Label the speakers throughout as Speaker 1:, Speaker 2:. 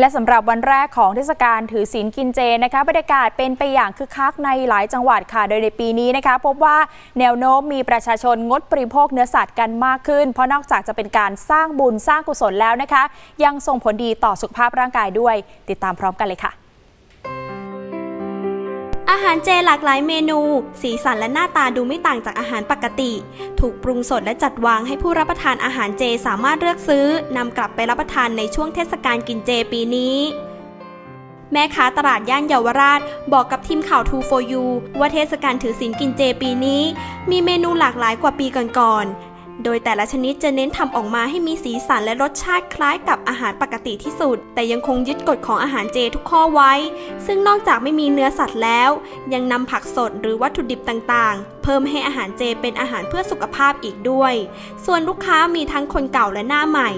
Speaker 1: และสำหรับวันแรกของเทศกาลถือศีลกินเจนะคะบรรยากาศเป็นไปอย่างคึกคักในหลายจังหวัดค่ะโดยในปีนี้นะคะ พบว่าแนวโน้มมีประชาชนงดบริโภคเนื้อสัตว์กันมากขึ้น เพราะนอกจากจะเป็นการสร้างบุญสร้างกุศลแล้วนะคะ ยังส่งผลดีต่อสุขภาพร่างกายด้วย ติดตามพร้อมกันเลยค่ะ
Speaker 2: อาหารเจหลากหลายเมนู สีสันและหน้าตาดูไม่ต่างจากอาหารปกติ ถูกปรุงสดและจัดวางให้ผู้รับประทานอาหารเจสามารถเลือกซื้อนำกลับไปรับประทานในช่วงเทศกาลกินเจปีนี้ แม่ค้าตลาดย่านเยาวราช บอกกับทีมข่าว 2 for you ว่าเทศกาลถือศีลกินเจปีนี้ มีเมนูหลากหลายกว่าปีก่อนๆ โดยแต่ละชนิดจะเน้นทำออกมาให้มีสีสันและรสชาติคล้ายกับอาหารปกติที่สุด แต่ยังคงยึดกฎของอาหารเจทุกข้อไว้ ซึ่งนอกจากไม่มีเนื้อสัตว์แล้ว ยังนำผักสดหรือวัตถุดิบต่างๆ เพิ่มให้อาหารเจเป็นอาหารเพื่อสุขภาพอีกด้วย ส่วนลูกค้ามีทั้งคนเก่าและหน้าใหม่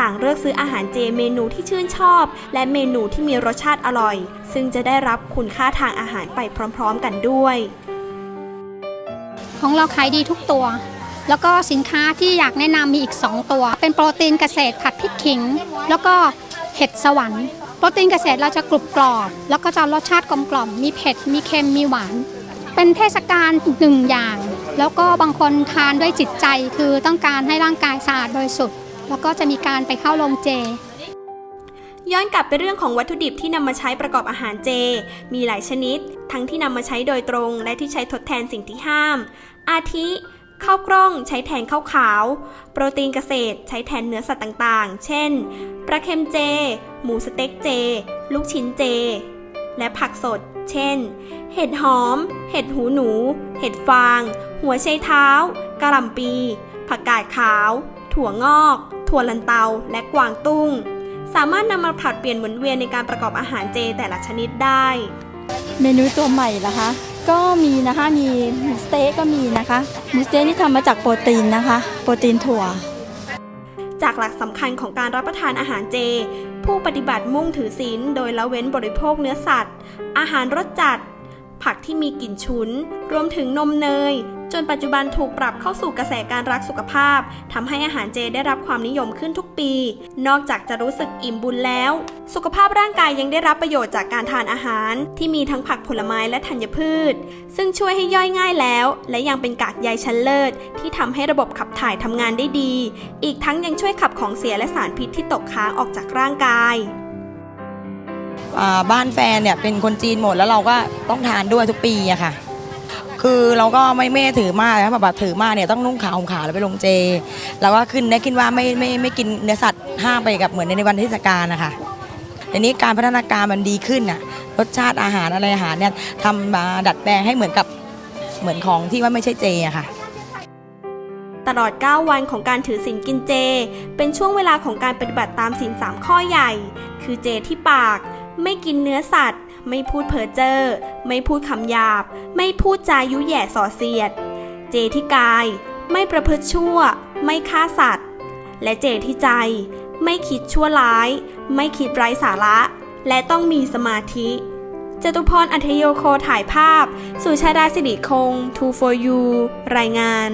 Speaker 2: ต่างเลือกซื้ออาหารเจเมนูที่ชื่นชอบ และเมนูที่มีรสชาติอร่อย ซึ่งจะได้รับคุณค่าทางอาหารไปพร้อม ๆ กันด้วย
Speaker 3: ของเราขายดีทุกตัว แล้วก็สินค้าที่อยากแนะนำมีอีก 2 ตัว เป็นโปรตีนเกษตรผัดพริกขิง แล้วก็เห็ดสวรรค์โปรตีนเกษตรเราจะกรุบกรอบ แล้วก็จะรสชาติกลมกล่อมมีเผ็ด มีเค็มมีหวาน เป็นเทศกาลหนึ่งอย่าง แล้วก็บางคนทานด้วยจิตใจคือต้องการให้ร่างกายสะอาดบริสุทธิ์แล้วก็จะมีการไปเข้าโรงเจ
Speaker 2: ย้อนกลับไปเรื่องของวัตถุดิบที่นำมาใช้ประกอบอาหารเจ มีหลายชนิด ทั้งที่นำมาใช้โดยตรง และที่ใช้ทดแทนสิ่งที่ห้าม อาทิ ข้าวกล้องใช้แทนข้าวขาว โปรตีนเกษตรใช้แทนเนื้อสัตว์ต่างๆ เช่น ปลาเค็มเจ หมูสเต็กเจ ลูกชิ้นเจ และผักสด เช่น เห็ดหอม เห็ดหูหนู เห็ดฟาง หัวไชเท้ากระหล่ำปี ผักกาดขาว ถั่วงอก ถั่วลันเตา และกวางตุ้ง สามารถนำมาผลัดเปลี่ยนหมุนเวียนในการประกอบอาหารเจแต่ละชนิดได้
Speaker 4: เมนูตัวใหม่ละคะ ก็มีนะคะ มีหมูสเต๊กก็มีนะคะหมูสเต๊กนี่ทำมาจากโปรตีนนะคะ โปรตีนถั่ว
Speaker 2: จากหลักสำคัญของการรับประทานอาหารเจ ผู้ปฏิบัติมุ่งถือศีลโดยละเว้นบริโภคเนื้อสัตว์ อาหารรสจัด ผักที่มีกลิ่นฉุน รวมถึงนมเนย จนปัจจุบันถูกปรับเข้าสู่กระแสการรักสุขภาพทำให้อาหารเจได้รับความนิยมขึ้นทุกปี นอกจากจะรู้สึกอิ่มบุญแล้ว สุขภาพร่างกายยังได้รับประโยชน์จากการทานอาหาร ที่มีทั้งผักผลไม้และธัญพืช ซึ่งช่วยให้ย่อยง่ายแล้ว และยังเป็นกากใยชั้นเลิศ ที่ทำให้ระบบขับถ่ายทำงานได้ดี อีกทั้งยังช่วยขับของเสียและสารพิษที่ตกค้างออกจากร่างกาย
Speaker 5: บ้านแฟนเนี่ยเป็นคนจีนหมดแล้วเราก็ต้องทานด้วยทุกปีอะค่ะ คือเราก็ไม่ไม่ถือมากนะแบบถือมากเนี่ยต้องนุ่งขาวห่มขาวแล้วไปลงเจ แล้วก็ขึ้นได้ขึ้นว่าไม่ไม่ไม่กินเนื้อสัตว์ห้ามไปกับเหมือนในวันเทศกาลนะคะทีนี้การพัฒนาการมันดีขึ้นอะรสชาติอาหารอะไรอาหารเนี่ยทำมาดัดแปลงให้เหมือนกับเหมือนของที่ว่าไม่ใช่เจอะค่ะ
Speaker 2: ตลอด 9 วันของการถือศีลกินเจ เป็นช่วงเวลาของการปฏิบัติตามศีล3ข้อใหญ่ คือเจที่ปาก ไม่กินเนื้อสัตว์ ไม่พูดเพ้อเจ้อ ไม่พูดคำหยาบ ไม่พูดจายุแย่ส่อเสียด เจที่กาย ไม่ประพฤติชั่ว ไม่ฆ่าสัตว์ และเจที่ใจ ไม่คิดชั่วร้าย ไม่คิดไร้สาระ และต้องมีสมาธิจตุพรอัธโยโคถ่ายภาพ สุชาดาสิริคง 2 for you รายงาน